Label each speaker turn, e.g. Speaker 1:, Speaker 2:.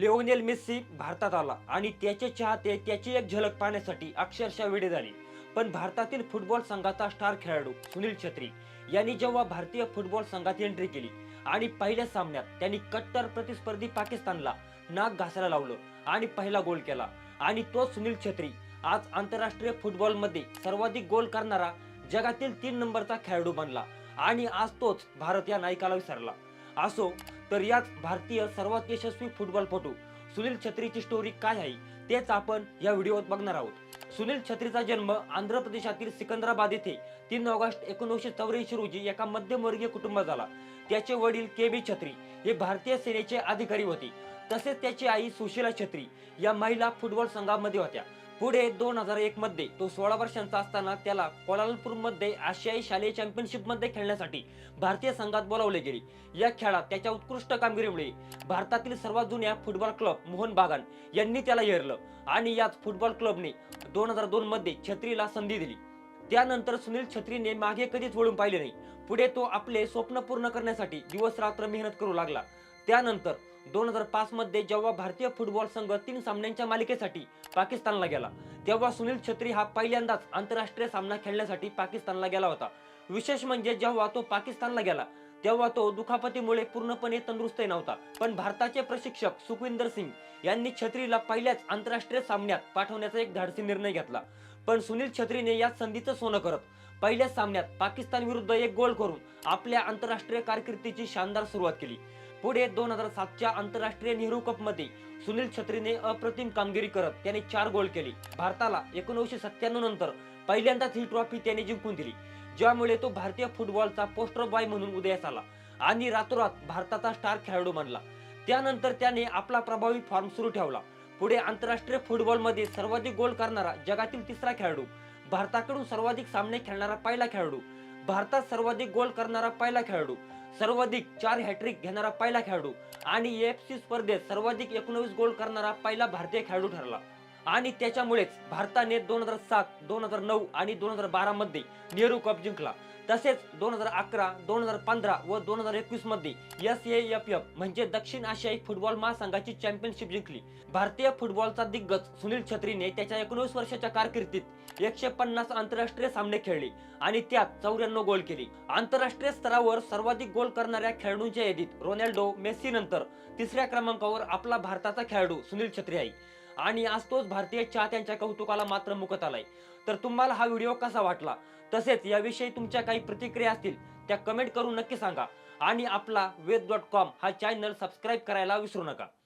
Speaker 1: Lionel Messi भारतात आला आणि त्याचे चाहते त्याची एक झलक पाहण्यासाठी अक्षरशः वेळे झाली. पण भारतातील फुटबॉल संघाचा स्टार खेळाडू सुनील छत्री यांनी जेव्हा भारतीय फुटबॉल संघात एंट्री केली आणि पहिल्या सामन्यात त्यांनी कट्टर प्रतिस्पर्धी पाकिस्तानला नाक घासायला लावलं आणि पहिला गोल केला. आणि तो सुनील छत्री आज आंतरराष्ट्रीय फुटबॉलमध्ये सर्वाधिक गोल करणारा जगातील तीन नंबरचा खेळाडू बनला आणि आज तोच भारत या नायकाला विसरला. असो तर याच भारतीय सर्वात यशस्वी फुटबॉलपटू सुनील छत्रीची स्टोरी काय आहे तेच आपण या व्हिडिओत बघणार आहोत. सुनील छत्रीचा जन्म आंध्र प्रदेशातील सिकंदराबाद येथे तीन ऑगस्ट एकोणीसशे चौऱ्याऐंशी रोजी एका मध्यमवर्गीय कुटुंबात झाला. त्याचे वडील के बी छत्री हे भारतीय सेनेचे अधिकारी होते. तसेच त्याची आई सुशीला छत्री या महिला फुटबॉल संघामध्ये होत्या. पुढे दोन हजार एक मध्ये तो सोळा वर्षांचा असताना त्याला कोलालपूरमध्ये आशियाई शालेय चॅम्पियनशिपमध्ये खेळण्यासाठी भारतीय संघात बोलावले गेले. या खेळात त्याच्या उत्कृष्ट कामगिरीमुळे भारतातील सर्वात जुन्या फुटबॉल क्लब मोहन बागान यांनी त्याला हेरलं आणि याच फुटबॉल क्लबने दोन हजार दोन मध्ये छत्रीला संधी दिली. त्यानंतर सुनील छत्रीने मागे कधीच वळून पाहिले नाही. पुढे तो आपले स्वप्न पूर्ण करण्यासाठी दिवस रात्र मेहनत करू लागला. त्यानंतर दोन हजार पाच मध्ये जेव्हा भारतीय फुटबॉल संघ तीन सामन्यांच्या मालिकेसाठी पाकिस्तानला गेला तेव्हा सुनील छत्री हा पहिल्यांदाच आंतरराष्ट्रीय सामना खेळण्यासाठी पाकिस्तानला गेला होता. विशेष म्हणजे जेव्हा तो पाकिस्तानला गेला तेव्हा तो दुखापतीमुळे पूर्णपणे तंदुरुस्त नव्हता. पण भारताचे प्रशिक्षक सुखविंदर सिंग यांनी छत्रीला पहिल्याच आंतरराष्ट्रीय सामन्यात पाठवण्याचा एक धाडसी निर्णय घेतला. पण सुनील छत्रीने या संधीचं सोनं करत पहिल्या सामन्यात पाकिस्तान विरुद्ध एक गोल करून आपल्या आंतरराष्ट्रीय कारकिर्दीची शानदार सुरुवात केली. पुढे दोन हजार सातच्या आंतरराष्ट्रीय नेहरू कपमध्ये सुनील छत्रीने अप्रतिम कामगिरी करत त्याने चार गोल केले. भारताला एकोणीसशे सत्त्याण्णव नंतर पहिल्यांदाच ही ट्रॉफी त्याने जिंकून दिली. ज्यामुळे तो भारतीय फुटबॉलचा पोस्टर बॉय म्हणून उदयास आला आणि रातोरात भारताचा स्टार खेळाडू बनला. त्यानंतर त्याने आपला प्रभावी फॉर्म सुरू ठेवला. पुढे आंतरराष्ट्रीय फुटबॉलमध्ये सर्वाधिक गोल करणारा जगातील तिसरा खेळाडू भारताकडून सर्वाधिक सामने खेळणारा पहिला खेळाडू भारतात सर्वाधिक गोल करणारा पहिला खेळाडू सर्वाधिक चार हॅट्रिक घेणारा पहिला खेळाडू आणि एफ सी स्पर्धेत सर्वाधिक एकोणवीस गोल करणारा पहिला भारतीय खेळाडू ठरला. आणि त्याच्यामुळेच भारताने दोन हजार सात दोन हजार नऊ आणि दोन हजार बारा मध्ये नेहरू कप जिंकला. तसेच दोन हजार अकरा दोन हजार पंधरा व दोन हजार एकवीसमध्ये एस ए एफ एफ म्हणजे दक्षिण आशियाई फुटबॉल महासंघाची चॅम्पियनशिप जिंकली. भारतीय फुटबॉलचा दिग्गज सुनील छत्रीने त्याच्या एकोणीस वर्षाच्या कारकिर्दीत एकशे पन्नास आंतरराष्ट्रीय सामने खेळले आणि त्यात चौऱ्याण्णव गोल केले. आंतरराष्ट्रीय स्तरावर सर्वाधिक गोल करणाऱ्या खेळाडूंच्या यादीत रोनाल्डो मेस्सी नंतर तिसऱ्या क्रमांकावर आपला भारताचा खेळाडू सुनील छत्री आहे. आणि आज तोच भारतीय चाहत्यांच्या कौतुकाला मात्र मुकत आलाय. तर तुम्हाला हा व्हिडिओ कसा वाटला? तसेच याविषयी तुमच्या काही प्रतिक्रिया असतील त्या कमेंट करून नक्की सांगा. आणि आपला वेद डॉट कॉम हा चॅनल सबस्क्राईब करायला विसरू नका.